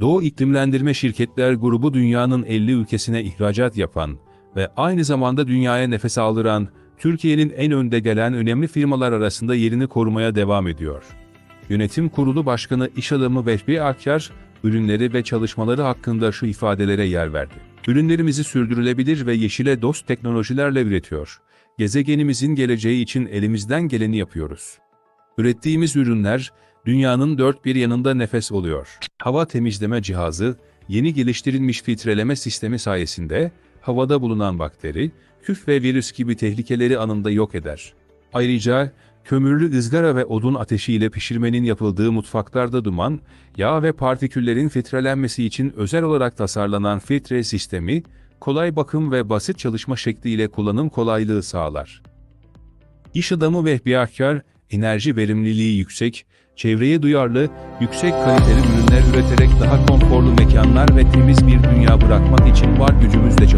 Doğu İklimlendirme Şirketler Grubu dünyanın 50 ülkesine ihracat yapan ve aynı zamanda dünyaya nefes aldıran, Türkiye'nin en önde gelen önemli firmalar arasında yerini korumaya devam ediyor. Yönetim Kurulu Başkanı İş Adamı Vehbi Akyar, ürünleri ve çalışmaları hakkında şu ifadelere yer verdi. Ürünlerimizi sürdürülebilir ve yeşile dost teknolojilerle üretiyor. Gezegenimizin geleceği için elimizden geleni yapıyoruz. Ürettiğimiz ürünler, dünyanın dört bir yanında nefes oluyor. Hava temizleme cihazı, yeni geliştirilmiş filtreleme sistemi sayesinde, havada bulunan bakteri, küf ve virüs gibi tehlikeleri anında yok eder. Ayrıca, kömürlü ızgara ve odun ateşiyle pişirmenin yapıldığı mutfaklarda duman, yağ ve partiküllerin filtrelenmesi için özel olarak tasarlanan filtre sistemi, kolay bakım ve basit çalışma şekliyle kullanım kolaylığı sağlar. İş adamı Vehbi Akyar, enerji verimliliği yüksek, çevreye duyarlı, yüksek kaliteli ürünler üreterek daha konforlu mekanlar ve temiz bir dünya bırakmak için var gücümüzle çalışıyoruz.